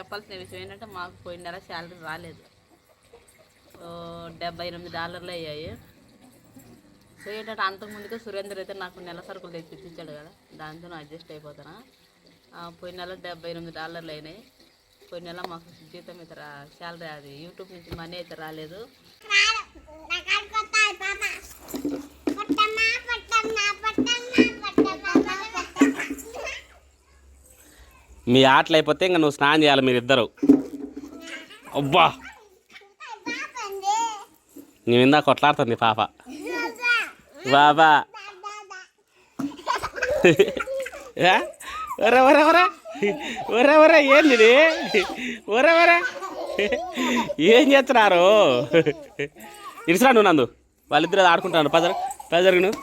చెప్పాల్సిన విషయం ఏంటంటే మాకు పోయిన నెల శాలరీ రాలేదు. ఓ, డెబ్బై ఎనిమిది డాలర్లు అయ్యాయి. సో ఏంటంటే అంతకుముందుకే సురేందర్ అయితే నాకు నెల సరుకులు తెచ్చి కదా. దాంతో నేను అడ్జస్ట్ అయిపోతాను? పోయిన నెల డెబ్బై ఎనిమిది డాలర్లు అయినాయి. పోయిన నెల మాకు జీతం అయితే రా శాలరీ అది యూట్యూబ్ నుంచి మనీ అయితే రాలేదు. మీ ఆటలు అయిపోతే ఇంకా నువ్వు స్నానం చేయాలి మీరిద్దరు. అబ్బా! నువ్వు ఇందా కొట్లాడుతుంది పాప. బాబా. ఒరే ఒరే ఒరే. ఒరే ఒరే ఏంది ఒరే ఒరే. ఏం చేస్తున్నారు? ఇరిసిరా నువ్వు నందు. వాళ్ళిద్దరు ఆడుకుంటున్నారు. పదరు పదరు నువ్వు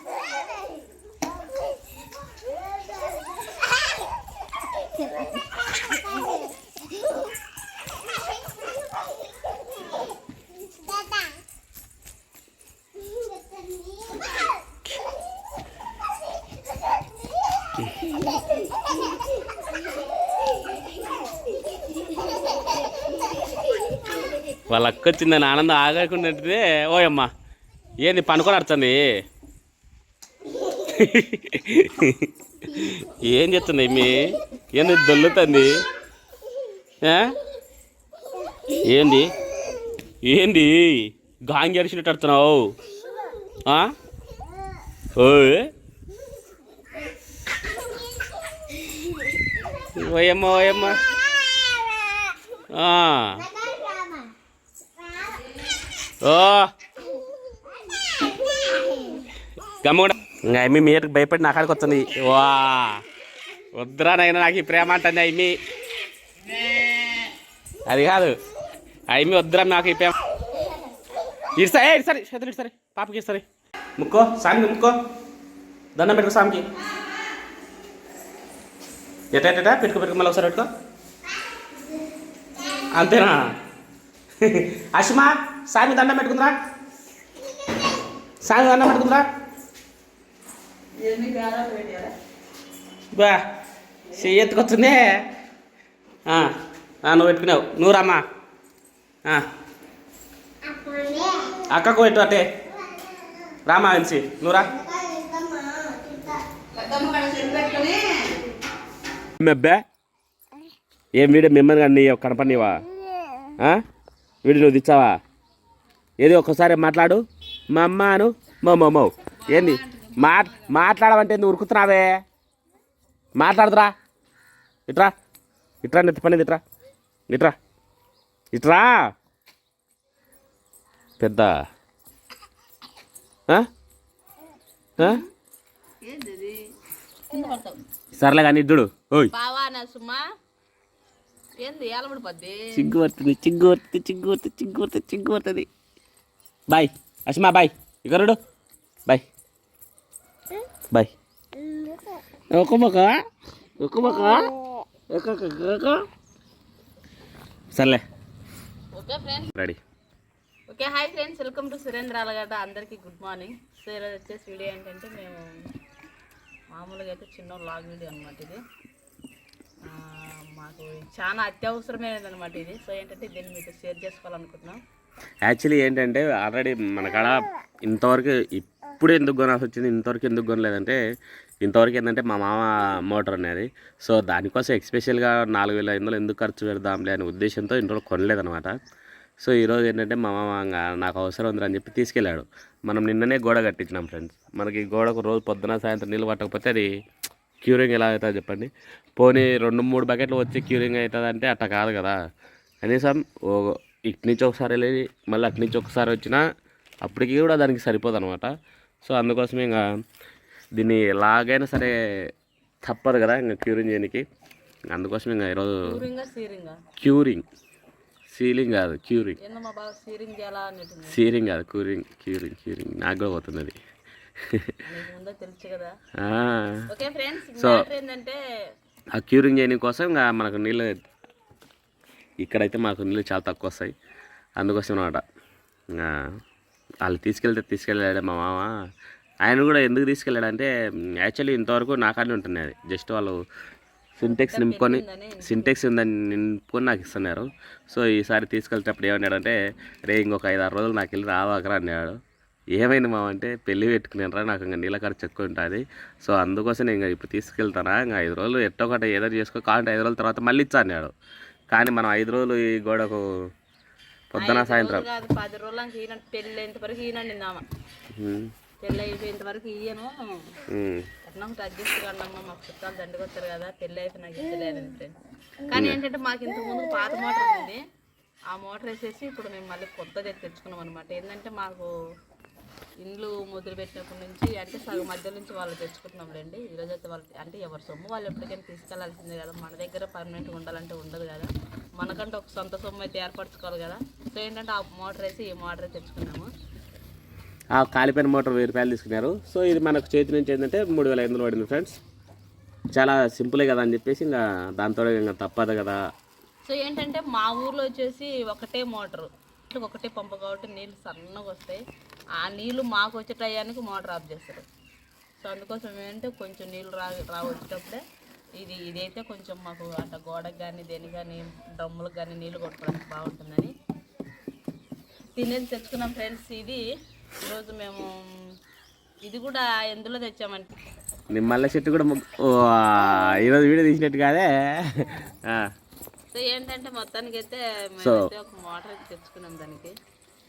వాళ్ళ అక్క వచ్చిందని ఆనందం ఆగకుండా ఓయమ్మ ఏంది పనుకొని అడుతుంది ఏం చెప్తుంది మీ? ఏంది దొల్లుతుంది? ఏంది? ఏంది? గాంగి అరిచినట్టు అడుతున్నావు ఆ? ఓయమ్మ ఓయమ్మ. ఆ. ఓ. గమ్ముడ ఇంకా అమ్మి మీరు భయపడి నా కాడికి వస్తుంది. వా. వద్దురా నైనా నాకు ఈ ప్రేమ అంటుంది అమ్మి. అది కాదు. అమ్మి వద్దురా నాకు ఈ ప్రేమ. ఇడుసా ఏ సరే చేతులు ఇటు సరే పాపకి ఇస్తారు ముక్కో సామికి ముక్కో. దండం పెట్టుకో సామికి. ఎటా పెట్టుకో పెట్టుకో మళ్ళీ ఒకసారి పెట్టుకో. అంతేనా? అశ్మా సామి దండం పెట్టుకుందిరా. సామి దండం పెట్టుకుందిరా. బా చెయ్యి ఆ, నువ్వు పెట్టుకున్నావు. నువ్వు రామ్మా. అక్కకు పెట్టు అట్టే. రామా అనిసి నువ్వు రా. మెబ్బే? ఏం వీడియో మిమ్మల్ని కానీ కనపడివా వీడియో నువ్వు తెచ్చావా ఏది ఒక్కసారి మాట్లాడు. మా అమ్మను మా మమ్మో ఏంది? మా మాట్లాడమంటే నువ్వు ఉరుకుతున్నావే? మాట్లాడుతురా. ఇట్రా. ఇట్రా నెత్తి పని ఇట్రా ఇట్రా. ఇట్రా. పెద్ద? ఏంది సర్లే కానీ ఇద్దుడు. ఓయ్. ఏంది చిగ్గు పడుతుంది చిగ్గు పడుతుంది చిగ్గు పడుతుంది చిగ్గు పడుతుంది చిగ్గు పడుతుంది బాయ్. అశ్మా బాయ్. ఇకరుడు బాయ్. బాయ్. ఒక మొక్క ఒక మొక్క ఒక సర్లే. Okay friends. Ready. Okay hi friends. Welcome to Surendra Alagadda అందరికీ గుడ్ మార్నింగ్. సో ఈరోజు వచ్చేసి వీడియో ఏంటంటే మేము మామూలుగా అయితే చిన్న లాగ్ వీడియో అనమాట ఇది మాకు చాలా అత్యవసరమైనది అనమాట ఇది. సో ఏంటంటే దీన్ని మీతో షేర్ చేసుకోవాలనుకుంటున్నాం. యాక్చువల్లీ ఏంటంటే ఆల్రెడీ మన కాడ ఇంతవరకు ఇప్పుడు ఎందుకు కొనాల్సి వచ్చింది ఇంతవరకు ఎందుకు కొనలేదంటే ఇంతవరకు ఏంటంటే మా మామ మోటార్ అనేది. సో దానికోసం ఎక్స్పెషల్గా నాలుగు వేల ఐదు ఎందుకు ఖర్చు పెడదాంలే అనే ఉద్దేశంతో ఇంట్లో కొనలేదనమాట సో ఈరోజు ఏంటంటే మా మామ నాకు అవసరం ఉందని చెప్పి తీసుకెళ్ళాడు. మనం నిన్ననే గోడ కట్టించినాం ఫ్రెండ్స్. మనకి గోడకు రోజు పొద్దున సాయంత్రం నీళ్ళు పట్టకపోతే అది క్యూరింగ్ ఎలా అవుతుంది చెప్పండి. పోనీ రెండు మూడు బకెట్లు వచ్చి క్యూరింగ్ అవుతుంది అంటే అట్లా కాదు కదా. కనీసం ఓ ఇటు నుంచి ఒకసారి వెళ్ళి మళ్ళీ అటు నుంచి ఒకసారి వచ్చినా అప్పటికి కూడా దానికి సరిపోదు అనమాట సో అందుకోసం ఇంకా దీన్ని ఎలాగైనా సరే తప్పదు కదా ఇంకా క్యూరింగ్ చేయడానికి. అందుకోసం ఇంకా ఈరోజు క్యూరింగ్. సీలింగ్ కాదు క్యూరింగ్ సీరింగ్ కాదు క్యూరింగ్ క్యూరింగ్ క్యూరింగ్ నాకు కూడా తెలుసు కదా. ఆ, క్యూరింగ్ చేయడం కోసం ఇంకా మనకు నీళ్ళు ఇక్కడైతే మాకు నీళ్ళు చాలా తక్కువ వస్తాయి. అందుకోసం అనమాట వాళ్ళు తీసుకెళ్తే తీసుకెళ్ళాడు మా మామ. ఆయన కూడా ఎందుకు తీసుకెళ్ళాడంటే యాక్చువల్లీ ఇంతవరకు నాకానే ఉంటుంది అది జస్ట్ వాళ్ళు సింటెక్స్ నింపుకొని సింటెక్స్ ఉందని నింపుకొని నాకు ఇస్తున్నారు సో ఈసారి తీసుకెళ్ళేటప్పుడు ఏమన్నాడంటే రే ఇంకొక ఐదు ఆరు రోజులు నాకు వెళ్ళి రావాకరా అన్నాడు. ఏమైంది మా అంటే పెళ్ళి పెట్టుకునేరా నాకు ఇంకా నీళ్ళ ఖర్చు ఎక్కువ ఉంటుంది. సో అందుకోసం నేను ఇంకా ఇప్పుడు తీసుకెళ్తానా ఇంకా ఐదు రోజులు ఎట్టో ఒకటి ఏదో చేసుకో కావాలంటే ఐదు రోజుల తర్వాత మళ్ళీ ఇచ్చా అన్నాడు. కానీ మనం ఐదు రోజులు ఈ గోడకు పొద్దున సాయంత్రం పది పెళ్ళి వరకు ఈయనండి నామ. ఉమ్, పెళ్ళి వరకు ఇయ్యను ఉమ్, మాకు చుట్టాలు దండుకొస్తారు కదా పెళ్ళి అయితే నాకు ఇచ్చలేదు ఫ్రెండ్ కానీ ఏంటంటే మాకు ఇంతకు ముందు పాత మోటార్ ఉంది ఆ మోటార్ వేసేసి ఇప్పుడు మేము మళ్ళీ కొత్తది తెచ్చుకున్నాం అనమాట ఏంటంటే మాకు ఇండ్లు మొదలు పెట్టినప్పటి నుంచి అంటే సగం మధ్య నుంచి వాళ్ళు తెచ్చుకుంటున్నాంలేండి ఈరోజు అయితే వాళ్ళు అంటే ఎవరి సొమ్ము వాళ్ళు ఎప్పటికైనా తీసుకెళ్ళాల్సిందే కదా. మన దగ్గర పర్మనెంట్గా ఉండాలంటే ఉండదు కదా. మనకంటే ఒక సొంత సొమ్ము అయితే ఏర్పరచుకోవాలి కదా. సో ఏంటంటే ఆ మోటార్ వేసి ఈ మోటార్ తెచ్చుకున్నాము. ఆ కాలిపోయిన మోటార్ వెయ్యి రూపాయలు తీసుకున్నారు. సో ఇది మనకు చేతి నుంచి ఏంటంటే మూడు వేల ఐదు వందలు పడింది ఫ్రెండ్స్. చాలా సింపులే కదా అని చెప్పేసి ఇంకా దాంతో ఇంకా తప్పదు కదా. సో ఏంటంటే మా ఊర్లో వచ్చేసి ఒకటే మోటారు. ఒకటే పంపు కాబట్టి నీళ్ళు సన్నగా వస్తాయి. ఆ నీళ్ళు మాకు వచ్చే టయానికి మోటార్ ఆఫ్ చేస్తారు. సో అందుకోసం ఏంటంటే కొంచెం నీళ్ళు రా రావచ్చేటప్పుడే ఇది ఇదైతే కొంచెం మాకు అంటే గోడకు కానీ దేనికి కానీ డ్రమ్ములకు కానీ నీళ్ళు కొట్టుకోవడానికి బాగుంటుందని. తినేది తెచ్చుకున్నాం ఫ్రెండ్స్. ఇది ఈరోజు మేము ఇది కూడా ఎందులో తెచ్చామంటే నిమ్మల్ల చెట్టు కూడా ఈరోజు వీడియో తీసినట్టు కాదే. సో ఏంటంటే మొత్తానికి అయితే ఒక మోటార్ తెచ్చుకున్నాం దానికి.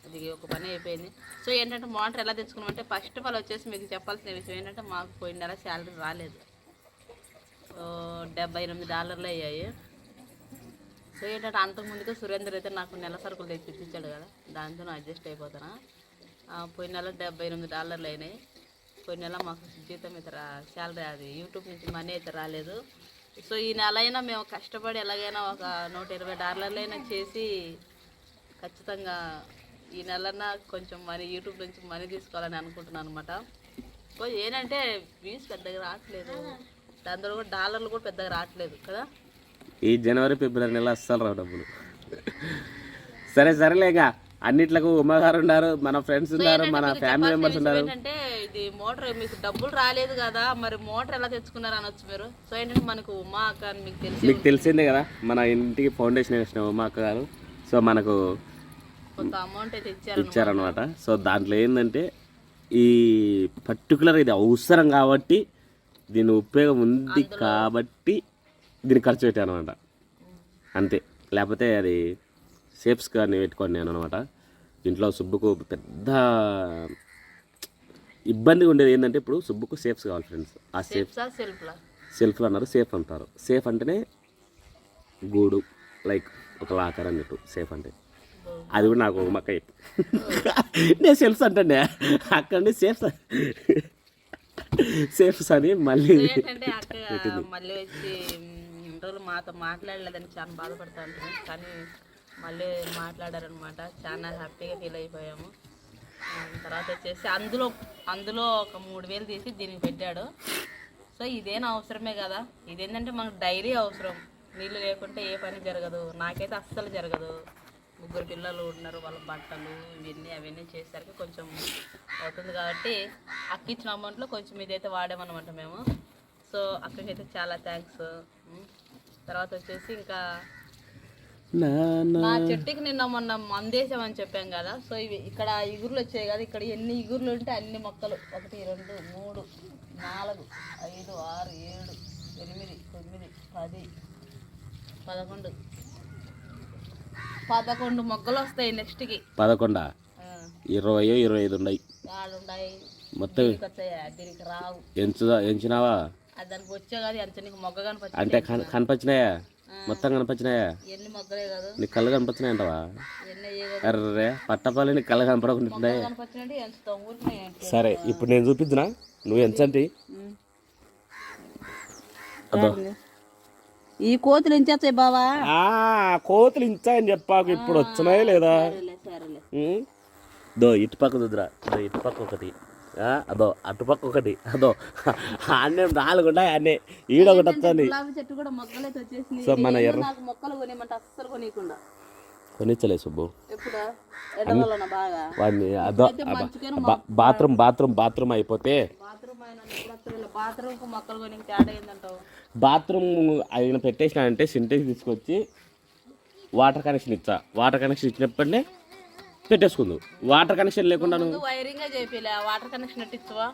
అది ఒక పని అయిపోయింది. సో ఏంటంటే మోటార్ ఎలా తెచ్చుకున్నాం అంటే ఫస్ట్ ఆఫ్ ఆల్ వచ్చేసి మీకు చెప్పాల్సిన విషయం ఏంటంటే మాకు పోయిన నెల శాలరీ రాలేదు. సో డెబ్బై ఎనిమిది డాలర్లు అయ్యాయి. సో ఏంటంటే అంతకుముందుగా సురేందర్ అయితే నాకు నెల సరుకులు తెచ్చి ఇచ్చాడు కదా. దాంతో అడ్జస్ట్ అయిపోతాను? పోయిన నెల డెబ్బై ఎనిమిది డాలర్లు అయినాయి. పోయిన నెల మాకు జీతం అయితే రా శాలరీ అది యూట్యూబ్ నుంచి మనీ అయితే రాలేదు. సో ఈ నెల అయినా మేము కష్టపడి ఎలాగైనా ఒక నూట ఇరవై డాలర్లు అయినా చేసి ఖచ్చితంగా ఈ నెలన్నా కొంచెం మనీ యూట్యూబ్ నుంచి మనీ తీసుకోవాలని అనుకుంటున్నాను అనమాట సో ఏంటంటే వ్యూస్ పెద్దగా రావట్లేదు. దాని కూడా డాలర్లు కూడా పెద్దగా రావట్లేదు కదా. ఈ జనవరి ఫిబ్రవరి నెల అస్సలు రావు డబ్బులు. సరే సరేలేగా. అన్నిట్లకు ఉమ్మగారు ఉన్నారు మన ఫ్రెండ్స్ ఉన్నారు మన ఫ్యామిలీ మెంబర్స్ ఉన్నారు. ఏంటంటే ఇది మోటార్ మీకు డబ్బులు రాలేదు కదా మరి మోటార్ ఎలా తెచ్చుకున్నారు అనొచ్చు మీరు? సో ఏంటంటే మనకు ఉమా అక్క అని మీకు తెలిసి మీకు తెలిసిందే కదా మన ఇంటికి ఫౌండేషన్ వేసిన మా అక్క గారు. సో మనకు కొంత అమౌంట్ అయితే ఇచ్చారు ఇచ్చారనమాట సో దాంట్లో ఏంటంటే ఈ పర్టికులర్ ఇది అవసరం కాబట్టి దీని ఉపయోగం ఉంది కాబట్టి దీన్ని ఖర్చు పెట్టాను అనమాట అంతే. లేకపోతే అది సేఫ్స్ కానీ పెట్టుకోండి నేను అనమాట ఇంట్లో సుబ్బుకు పెద్ద ఇబ్బందిగా ఉండేది ఏంటంటే ఇప్పుడు సుబ్బుకు సేఫ్స్ కావాలి ఫ్రెండ్స్ ఆ సేఫ్ సెల్ఫ్లా? అన్నారు సేఫ్ అంటారు. సేఫ్ అంటేనే గూడు లైక్ ఒక లాకర్ అన్నట్టు సేఫ్ అంటే. అది కూడా నాకు ఒక మక్క నేను సెల్ఫ్స్ అంటే అక్కడి సేఫ్స్ సేఫ్స్ అని మళ్ళీ ఏంటంటే అక్క మళ్ళీ వచ్చి మాతో మాట్లాడలేదని చాలా బాధపడతా ఉంటుంది కానీ మళ్ళీ మాట్లాడారనమాట. చాలా హ్యాపీగా ఫీల్ అయిపోయాము. తర్వాత వచ్చేసి అందులో అందులో ఒక మూడు వేలు తీసి దీనికి పెట్టాడు. సో ఇదేనా అవసరమే కదా. ఇదేంటంటే మనకు డైలీ అవసరం. నీళ్ళు లేకుంటే ఏ పని జరగదు. నాకైతే అస్సలు జరగదు. ముగ్గురు పిల్లలు ఉన్నారు వాళ్ళ బట్టలు ఇవన్నీ అవన్నీ చేసేసరికి కొంచెం అవుతుంది కాబట్టి అక్క ఇచ్చిన అమౌంట్లో కొంచెం ఇదైతే వాడామన్నమాట మేము. సో అక్కకైతే చాలా థ్యాంక్స్. తర్వాత వచ్చేసి ఇంకా నా చెట్టుకి నిన్న మొన్న మందేసామని చెప్పాం కదా సో ఇవి ఇక్కడ ఇగుర్లు వచ్చాయి కదా ఇక్కడ ఎన్ని ఇగుర్లు ఉంటే అన్ని మొక్కలు. ఒకటి రెండు మూడు నాలుగు ఐదు ఆరు ఏడు ఎనిమిది తొమ్మిది పది పదకొండు. పదకొండు మొక్కలు వస్తాయి నెక్స్ట్కి. పదకొండ? ఇరవై ఇరవై ఐదు ఉన్నాయి. మొత్తం దీనికి రావు. ఎంచుదా ఎంచినావా? అది దానికి వచ్చే కాదు ఎంత నీకు మొగ్గ కనిపించింది అంటే కన్ కనిపించినాయా మొత్తం కనిపించినాయా నీకు కళ్ళు కనిపించినాయి అంటవా అర్రే పట్టపాలి నీకు కళ్ళు కనపడకుంటున్నాయి ఊరికి సరే ఇప్పుడు నేను చూపిద్దునా? నువ్వు ఎంచంటి అదో. ఈ కోతులు ఎంచేస్తాయి బావా? ఆ, కోతులు ఇంచాయని చెప్పాకు ఇప్పుడు వచ్చినాయా లేదా? దో ఇటుపక్క దుద్రా దో ఇటుపక్క ఒకటి. ఆ, అదో అటుపక్క ఒకటి. అదో అన్నే నాలుగు ఉన్నాయి అన్నే. ఈడ ఒకటి వస్తుంది. గులాబీ చెట్టు కూడా మొక్కలైతే వచ్చేసింది సో మన ఎర్ర మొక్కలు అస్సలు కొనియకుండా. కొనిచ్చలే సుబ్బు. వాడిని అదో బాత్రూమ్ బాత్రూమ్ బాత్రూమ్ అయిపోతే బాత్రూమ్ ఆయన పెట్టేసినాడంటే సింటెక్స్ తీసుకొచ్చి వాటర్ కనెక్షన్ ఇచ్చా. వాటర్ కనెక్షన్ ఇచ్చినప్పుడే పెట్టేసుకుందు. వాటర్ కనెక్షన్ లేకుండా నువ్వు వైరింగే చేపిలే. వాటర్ కనెక్షన్ ఎట్టిచ్చువా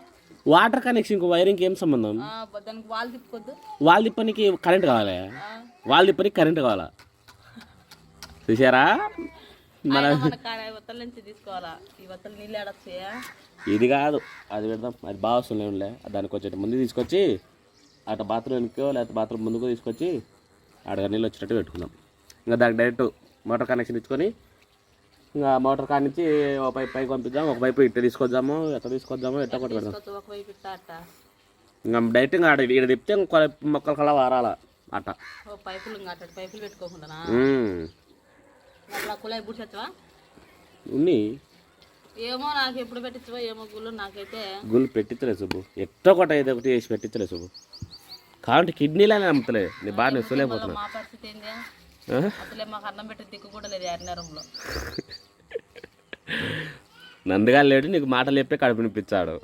వాటర్ కనెక్షన్కి వైరింగ్కి ఏం సంబంధం? ఆ, దానికి వాల్ తిప్పుకొద్దు. వాళ్ళ తిప్పనికి కరెంట్ కావాలి. వాళ్ళ తిప్పనికి కరెంట్ కావాలా? చూసారా మన ఆయన మన కాడ వత్తల నుంచి తీసుకోవాలా? ఈ వత్తలు నీళ్ళు ఆడొచ్చాయా ఇది కాదు. అది పెడదాం. అది బాగా వస్తుంది ఉండే దానికి వచ్చేట ముందు తీసుకొచ్చి అటు బాత్రూమ్కో లేకపోతే బాత్రూమ్ ముందుకో తీసుకొచ్చి ఆడ నీళ్ళు వచ్చేటట్టు పెట్టుకుందాం. ఇంకా దానికి డైరెక్ట్ మోటార్ కనెక్షన్ ఇచ్చుకొని ఇంకా మోటార్ కాడ నుంచి ఒక పైపు పైకి పంపిద్దాం ఒక పైపు ఇట్ట తీసుకొద్దాము ఎట్ట తీసుకొద్దాము ఎట్ట కొట్టి పెడదాం. తీసుకొచ్చి ఒకవైపు ఇట్టా అట్ట. ఇంకా డైరెక్ట్ ఇంకా ఆడ ఇక్కడ తిప్పితే ఇంకో మొక్కల కల వారాల అట్ట. ఓ పైపులు ఇంకా అట్ట పైపులు పెట్టుకోకుండా ఉమ్. అట్లా కుళాయి బుడ్చవా ఉన్ని ఏమో నాకు ఎప్పుడు పెట్టించవా ఏమో గుళ్ళు నాకైతే. గుళ్ళు పెట్టించలే సుబ్బు. ఎట్టో ఒకటి ఏదో ఒకటి వేసి పెట్టించలే సుబ్బు. కాబట్టి కిడ్నీలనే నమ్ముతలే నీ బాగా నెస్సులేకపోతున్నా మా పరిస్థితి ఆ? అసలే మాకు అన్నం పెట్టి దిక్కు కూడా లేదు అరణ్యంలో నందుగా లేడు నీకు మాటలు చెప్పి కడుపు నిప్పించాడు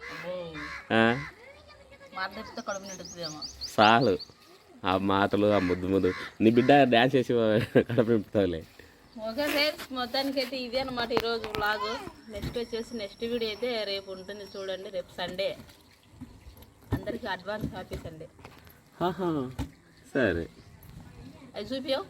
చాలు. ఆ మాటలు ఆ ముద్దు ముద్దు. నీ బిడ్డ డ్యాన్స్ చేసి కడుపు నింపుతావులే. ఓకే ఫ్రెండ్స్ మొత్తానికి అయితే ఇదే అనమాట ఈరోజు వ్లాగ్ నెక్స్ట్ వచ్చేసి నెక్స్ట్ వీడియో అయితే రేపు ఉంటుంది చూడండి రేపు సండే అందరికీ అడ్వాన్స్ హ్యాపీ సండే. సరే. అది చూపియో